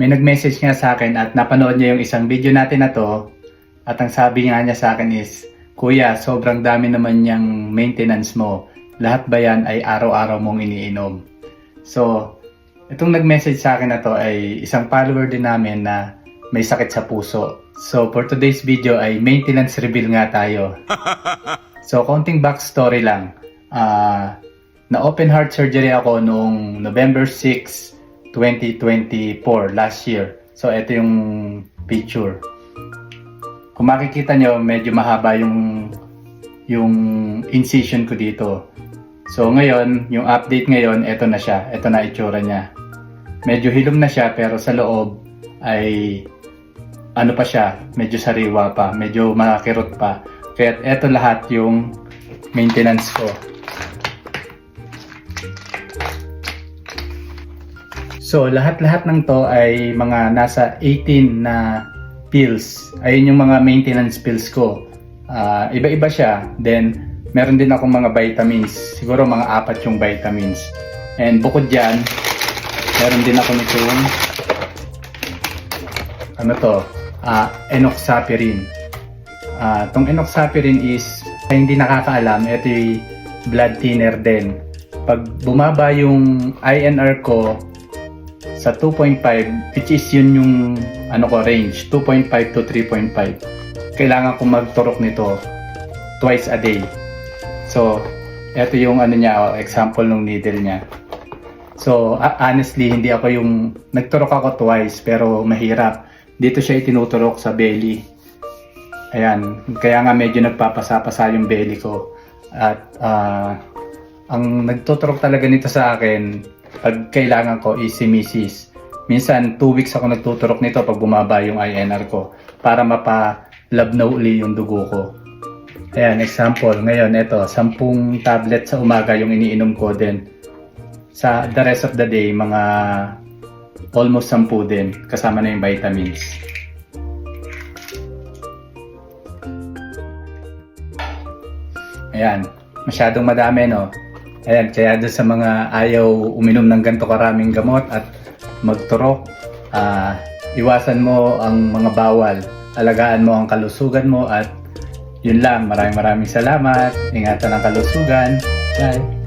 may nag-message nga sa akin at napanood niya yung isang video natin na to at ang sabi nga niya sa akin is, Kuya, sobrang dami naman niyang maintenance mo. Lahat ba yan ay araw-araw mong iniinom? So, itong nag-message sa akin na to ay isang follower din namin na may sakit sa puso. So, for today's video ay maintenance reveal nga tayo. So, konting backstory lang. Ah, na open heart surgery ako noong November 6, 2024, last year. So, ito yung picture. Kung makikita nyo, medyo mahaba yung yung incision ko dito. So, ngayon, yung update ngayon, ito na siya. Ito na itsura niya. Medyo hilom na siya, pero sa loob ay ano pa siya, medyo sariwa pa, medyo makakirot pa. Kaya eto lahat yung maintenance ko. So, lahat-lahat ng to ay mga nasa 18 na pills. Ayun yung mga maintenance pills ko. Ah, iba-iba siya. Then, meron din akong mga vitamins. Siguro mga apat yung vitamins. And bukod dyan, meron din ako nitong ano to, ah enoxapirin. Ah, tong enoxapirin is sa hindi nakakaalam, ito yung blood thinner din. Pag bumaba yung INR ko sa 2.5, which is yun yung ano ko range, 2.5 to 3.5. Kailangan ko magturok nito twice a day. So, ito yung ano niya, oh, example ng needle niya. So, honestly, hindi ako yung nagturok ako twice pero mahirap. Dito siya itinuturok sa belly. Ayan, kaya nga medyo nagpapasa-pasa yung belly ko. At ah, ang nagtuturok talaga nito sa akin pag kailangan ko is si Mrs. Minsan 2 weeks ako nagtuturok nito pag bumaba yung INR ko para mapa-lab na uli yung dugo ko. Ayan, example, ngayon ito, 10 tablet sa umaga yung iniinom ko din. Sa the rest of the day, mga almost 10 din, kasama na yung vitamins. Ayan, masyadong madami no. Ayan, kaya doon sa mga ayaw uminom ng ganito karaming gamot at magturok, ah, iwasan mo ang mga bawal. Alagaan mo ang kalusugan mo at yun lang. Maraming maraming salamat. Ingatan ang kalusugan. Bye.